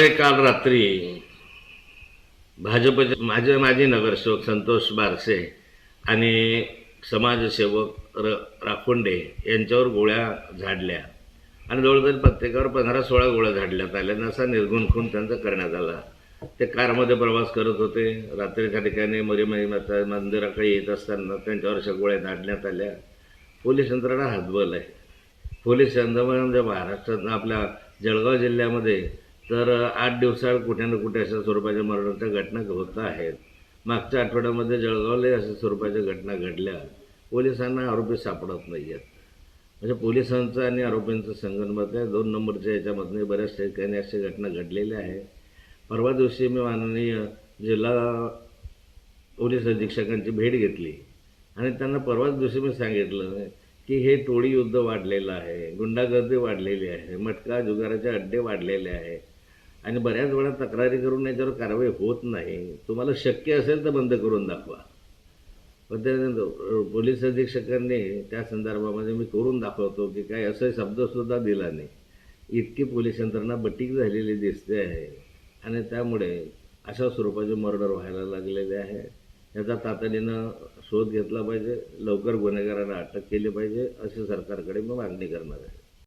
शहरामध्ये काल रात्री भाजपचे माझे माजी नगरसेवक संतोष बारसे आणि समाजसेवक र राखोंडे यांच्यावर गोळ्या झाडल्या. आणि जवळजवळ प्रत्येकावर पंधरा सोळा गोळ्या झाडल्यात आल्या आणि असा निर्गुण खून त्यांचा करण्यात आला. ते कारमध्ये प्रवास करत होते. रात्री त्या ठिकाणी मरीमाई माता मंदिराकडे येत असताना त्यांच्यावर अशा गोळ्या झाडण्यात आल्या. पोलीस यंत्रणा हातबल आहे. पोलीस यंत्रणा म्हणजे महाराष्ट्रात आपल्या जळगाव जिल्ह्यामध्ये तर आठ दिवसात कुठे ना कुठे अशा स्वरूपाच्या मरणाच्या घटना होत आहेत. मागच्या आठवड्यामध्ये जळगावलाही अशा स्वरूपाच्या घटना घडल्या. पोलिसांना आरोपी सापडत नाही आहेत म्हणजे पोलिसांचं आणि आरोपींचं संगणमत आहे. दोन नंबरच्या याच्यामधनं बऱ्याच ठिकाणी अशा घटना घडलेल्या आहेत परवा दिवशी मी माननीय जिल्हा पोलीस अधीक्षकांची भेट घेतली. आणि त्यांना परवाच दिवशी मी सांगितलं की हे टोळी युद्ध वाढलेलं आहे. गुंडागर्दी वाढलेली आहे. मटका जुगाराचे अड्डे वाढलेले आहे. आणि बऱ्याच वेळा तक्रारी करून याच्यावर कारवाई होत नाही. तुम्हाला शक्य असेल तर बंद करून दाखवा. पण त्या पोलीस अधीक्षकांनी त्या संदर्भामध्ये मी करून दाखवतो की काय असं शब्दसुद्धा दिला नाही. इतकी पोलीस यंत्रणा बटीक झालेली दिसते आहे. आणि त्यामुळे अशा स्वरूपाचे मर्डर व्हायला लागलेले आहे. याचा तातडीनं शोध घेतला पाहिजे. लवकर गुन्हेगारांना अटक केली पाहिजे अशी सरकारकडे मी मागणी करणार आहे.